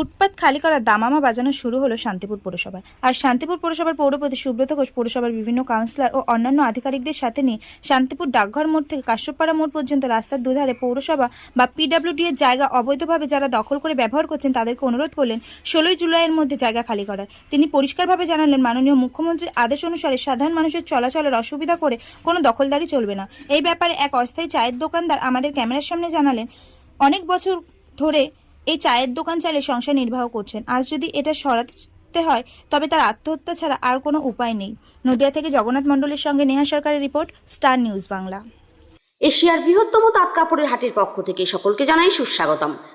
ফুটপাত খালি করার দামামা বাজানো শুরু হলো শান্তিপুর পৌরসভায়। আর শান্তিপুর পৌরসভার পৌরপতি সুব্রত ঘোষ পৌরসভার বিভিন্ন কাউন্সিলর ও অন্যান্য আধিকারিকদের সাথে নিয়ে শান্তিপুর ডাকঘর মোড় থেকে কাশ্যপাড়া মোড় পর্যন্ত রাস্তার দুধারে পৌরসভা বা পিডব্লিউডি এর জায়গা অবৈধভাবে যারা দখল করে ব্যবহার করছেন তাদেরকে অনুরোধ করলেন, ষোলোই জুলাইয়ের মধ্যে জায়গা খালি করার। তিনি পরিষ্কারভাবে জানালেন, মাননীয় মুখ্যমন্ত্রীর আদেশ অনুসারে সাধারণ মানুষের চলাচলের অসুবিধা করে কোনো দখলদারি চলবে না। এই ব্যাপারে এক অস্থায়ী চায়ের দোকানদার আমাদের ক্যামেরার সামনে জানালেন, অনেক বছর ধরে এই চায়ের দোকান চালে সংসার নির্বাহ করছেন। আজ যদি এটা সরাতে হয়, তবে তার আত্মহত্যা ছাড়া আর কোনো উপায় নেই। নদিয়া থেকে জগন্নাথ মণ্ডলের সঙ্গে নেহা সরকারের রিপোর্ট, স্টার নিউজ বাংলা। এশিয়ার বৃহত্তম তাঁত কাপড়ের হাটের পক্ষ থেকে সকলকে জানাই সুস্বাগতম।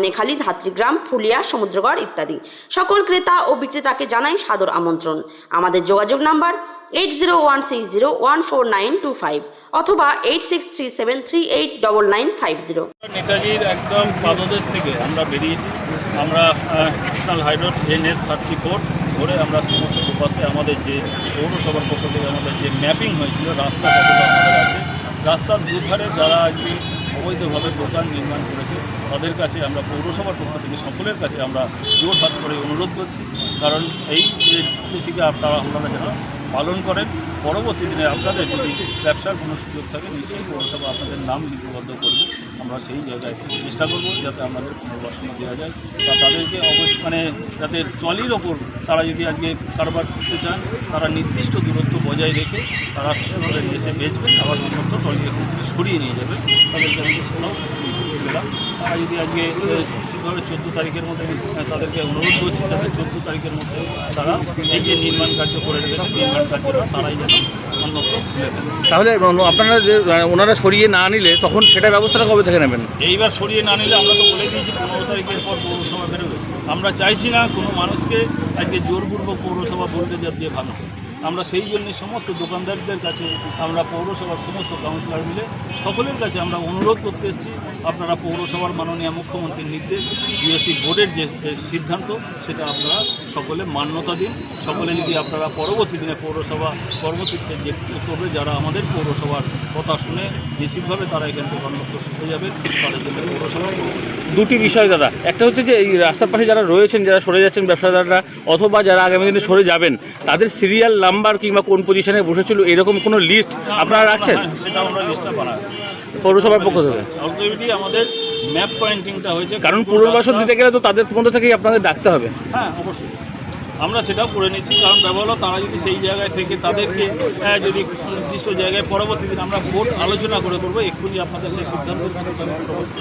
ধনেখালি, ধাত্রীগ্রাম, ফুলিয়া, সমুদ্রগড় ইত্যাদি। সকল ক্রেতা ও বিক্রেতাকে জানাই সাদর আমন্ত্রণ। আমাদের যোগাযোগ number eight zero one six zero one four nine two five অথবা eight six three seven three eight double nine five zero নেতাজির একদম পাদদেশ থেকে আমরা বেরিয়েছি। আমরা national high road N S thirty four ধরে আমরা সমস্ত দুপাশে আমাদের যে পৌরসভার পক্ষ থেকে আমাদের যে ম্যাপিং হয়েছিল রাস্তা কতটা আমাদের আছে। রাস্তার দুধারে যারা আজকে অবৈধভাবে দোকান নির্মাণ করেছে। তাদের কাছে আমরা পৌরসভার পক্ষ থেকে সকলের কাছে আমরা জোর হাত করে অনুরোধ করছি। কারণ এই কৃষিকে আপনারা আপনারা যেন পালন করেন, পরবর্তী দিনে আপনাদের যদি ব্যবসার কোনো সুযোগ থাকে, নিশ্চয়ই পৌরসভা আপনাদের নাম লিপিবদ্ধ করবে। আমরা সেই জায়গায় চেষ্টা করব যাতে আমাদের পুনর্বাসনা দেওয়া যায়। তাদেরকে অবশ্য মানে যাতে ট্রলির ওপর তারা যদি আজকে কারবার করতে চান, তারা নির্দিষ্ট দূরত্ব বজায় রেখে তারা এসে বেচবে আবার অন্যত্র ট্রলি সরিয়ে নিয়ে যাবে তাদেরকে আমি পেলাম তারা যদি আজকে সেভাবে চোদ্দ তারিখের মধ্যে তাদেরকে অনুরোধ করছি যাতে চোদ্দ তারিখের মধ্যে তারা এই যে নির্মাণ কার্য করে রেখেছে নির্মাণ কার্যটা তারাই যেন তাহলে আপনারা যে ওনারা সরিয়ে না নিলে তখন সেটা ব্যবস্থাটা কবে থেকে নেবেন? এইবার সরিয়ে না নিলে আমরা তো বলে দিয়েছি পনেরো তারিখের পর পৌরসভা বেরোবে। আমরা চাইছি না কোনো মানুষকে আজকে জোরপূর্বক পৌরসভা বলতে যা দিয়ে ভালো আমরা সেই জন্য সমস্ত দোকানদারদের কাছে, আমরা পৌরসভার সমস্ত কাউন্সিলর মিলে সকলের কাছে আমরা অনুরোধ করতে এসেছি। আপনারা পৌরসভার মাননীয় মুখ্যমন্ত্রীর নির্দেশ বিএসসি বোর্ডের যে সিদ্ধান্ত, সেটা আপনারা সকলে মান্যতা দিন। সকলে যদি আপনারা পরবর্তী দিনে পৌরসভা কর্মসূচিতে যে করবে, যারা আমাদের পৌরসভার কথা শুনে নিশ্চিতভাবে তারা এখান থেকে অন্যত্র হয়ে যাবে, তাদের জন্য পৌরসভা দুটি বিষয় দাদা। একটা হচ্ছে যে, এই রাস্তার পাশে যারা রয়েছেন, যারা সরে যাচ্ছেন ব্যবসাদাররা, অথবা যারা আগামী দিনে সরে যাবেন, তাদের সিরিয়াল নাম্বার কিংবা কোন পজিশনে বসেছিল এরকম কোনো লিস্ট আপনারা রাখছেন? হ্যাঁ, সেটা আমরা লিস্টটা পৌরসভার পক্ষ থেকে? অলরেডি আমাদের ম্যাপ পয়েন্টিংটা হয়েছে। কারণ পুনর্বাসন দিতে গেলে তো তাদের মধ্যে থেকেই আপনাদের ডাকতে হবে। হ্যাঁ অবশ্যই। আমরা সেটাও করে নিচ্ছি কারণ ব্যবহার তারা যদি সেই জায়গায় থেকে তাদেরকে আহ, যদি নির্দিষ্ট জায়গায় পরবর্তী দিন আমরা বোর্ড আলোচনা করে করব এক্ষুনি আপনাদের সেই সিদ্ধান্ত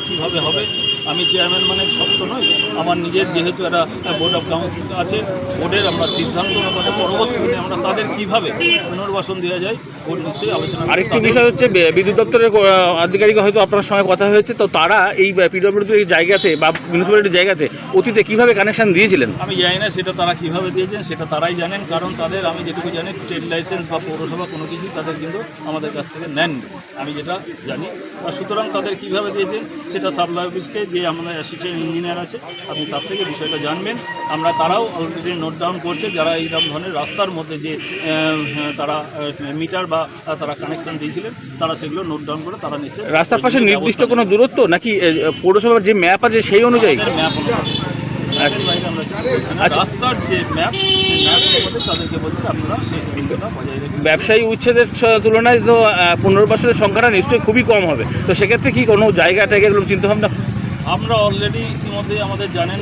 কীভাবে হবে। আমি চেয়ারম্যান মানে শক্ত নই আমার নিজের যেহেতু একটা বোর্ড অফ কাউন্সিল আছে বোর্ডের আমরা সিদ্ধান্ত অনুপাতে পরবর্তী আমরা তাদের কীভাবে পুনর্বাসন দেওয়া যায় বোর্ড নিশ্চয়ই আলোচনা আরেকটি বিষয় হচ্ছে বিদ্যুৎ দপ্তরের আধিকারিক হয়তো আপনার সঙ্গে কথা হয়েছে তো তারা এই পিডব্লিউডি এই জায়গাতে বা মিউনিসিপ্যালিটির জায়গাতে অতীতে কীভাবে কানেকশন দিয়েছিলেন? আমি জানি না সেটা তারা কীভাবে দিয়েছেন সেটা তারাই জানেন কারণ তাদের আমি যেটুকু জানি ট্রেড লাইসেন্স বা পৌরসভা কোনো কিছুই তাদের কিন্তু আমাদের কাছ থেকে নেন আমি যেটা জানি আর সুতরাং তাদের কীভাবে দিয়েছেন সেটা সাপ্লাই অফিসকে যে আমাদের অ্যাসিস্ট্যান্ট ইঞ্জিনিয়ার আছে আপনি তার থেকে বিষয়টা জানবেন। আমরা তারাও অলরেডি নোট ডাউন করছে যারা এইরকম ধরনের রাস্তার মধ্যে যে তারা মিটার বা তারা কানেকশন দিয়েছিলেন তারা সেগুলো নোট ডাউন করে তারা নিশ্চয়ই রাস্তার পাশে নির্দিষ্ট কোনো দূরত্ব? নাকি পৌরসভার যে ম্যাপ আছে সেই অনুযায়ী? ম্যাপ না। আচ্ছা। রাস্তার যে ম্যাপ তাদেরকে বলছি আপনারা সেই ব্যবসায়ী উচ্ছেদের তুলনায় তো পুনর্বাসনের সংখ্যাটা নিশ্চয়ই খুবই কম হবে। তো সেক্ষেত্রে কি কোনো জায়গা টাইগাগুলো চিন্তাভাবনা আমরা অলরেডি ইতিমধ্যে আমাদের জানেন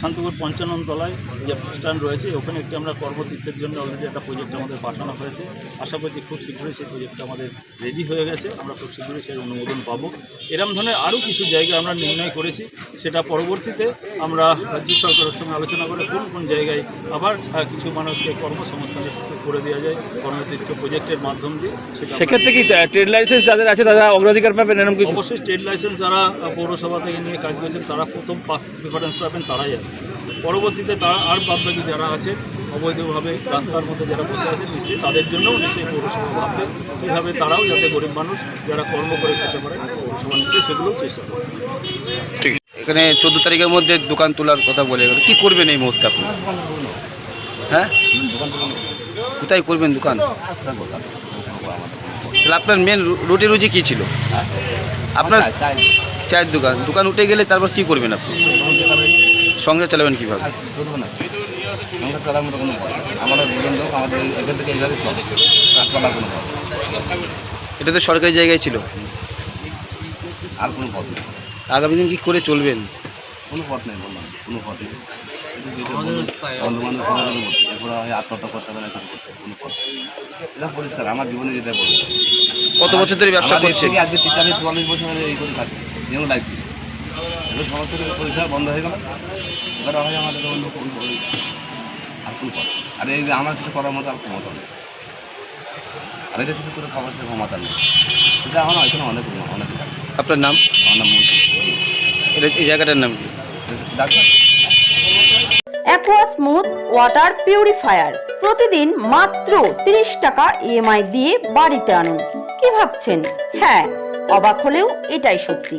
শান্তিপুর পঞ্চানন তলায় যে স্ট্যান্ড রয়েছে ওখানে একটি আমরা কর্মতীর্থের জন্য অলরেডি একটা প্রজেক্ট আমাদের পাঠানো হয়েছে। আশা করছি খুব শীঘ্রই সেই প্রজেক্টটা আমাদের রেডি হয়ে গেছে। আমরা খুব শীঘ্রই সেই অনুমোদন পাবো। এরম ধরনের আরও কিছু জায়গা আমরা নির্ণয় করেছি। সেটা পরবর্তীতে আমরা রাজ্য সরকারের সঙ্গে আলোচনা করে কোন কোন জায়গায় আবার কিছু মানুষকে কর্মসংস্থানের সুযোগ করে দেওয়া যায় কর্মতীর্থ প্রজেক্টের মাধ্যম দিয়ে সেক্ষেত্রে কি ট্রেড লাইসেন্স যাদের আছে তারা অগ্রাধিকার পাবেন এরকম কিছু? অবশ্যই ট্রেড লাইসেন্স যারা পৌরসভা থেকে নিয়ে কাজ করছেন, তারা প্রথম প্রিফারেন্স পাবেন তারাই আছে পরবর্তীতে তারা আর বাদবাকি যারা আছে, অবৈধভাবে রাস্তার মধ্যে যারা বসে আছে নিশ্চয়ই তাদের জন্যও নিশ্চয়ই পৌরসভা ভাববে কীভাবে তারাও যাতে গরিব মানুষ যারা কর্ম করে খেতে পারে, পৌরসভা নিশ্চয়ই সেগুলোও চেষ্টা করবে। এখানে চোদ্দ তারিখের মধ্যে দোকান তোলার কথা বলে গেল। কী করবেন এই মুহূর্তে আপনি? হ্যাঁ? কোথায় করবেন দোকান? তাহলে আপনার মেন রুটি রুজি কী ছিল? আপনার চায়ের দোকান। দোকান উঠে গেলে তারপর কি করবেন আপনি? সংসার চালাবেন কীভাবে? চলবো না সংসার চলার মতো কোনো পথ নেই। আমাদের দুজন লোক আমাদের এখান থেকে এইভাবে চলে। আর চলার কোনো পথ নেই। এটা তো সরকারি জায়গায় ছিল। আর কোনো পথ নেই। আগামী দিন কি করে চলবেন? কোনো পথ নেই বললাম। কোনো পথ নেই। বন্ধু বান্ধব সমাজের মধ্যে এরপরে হয় আত্মহত্যা করতে হবে না কিছু করতে কোনো পথ এটা পরিষ্কার। আমার জীবনে যেটা বলব। কত বছর ধরে ব্যবসা আজকে তেতাল্লিশ চুয়াল্লিশ বছর এই করে থাকি লাইফ এবার সমস্ত কিছু পরিষ্কার বন্ধ হয়ে গেল। এবার হয় আমাদের ওই- আর কোনো। আর এই যে আমার কিছু করার মতো আর ক্ষমতা নেই। আর এটা কিছু করে খাবার সে ক্ষমতা নেই। এটা আমার এখানে অনেক অনেক আপনার নাম? আমার নাম মন্ত্রী এটা এই জায়গাটার নাম কি? Doctor. Aqua smooth water purifier. প্রতিদিন মাত্র 30 টাকা ইএমআই দিয়ে বাড়িতে আনুন। কি ভাবছেন? হ্যাঁ অবাক হলেও এটাই সত্যি।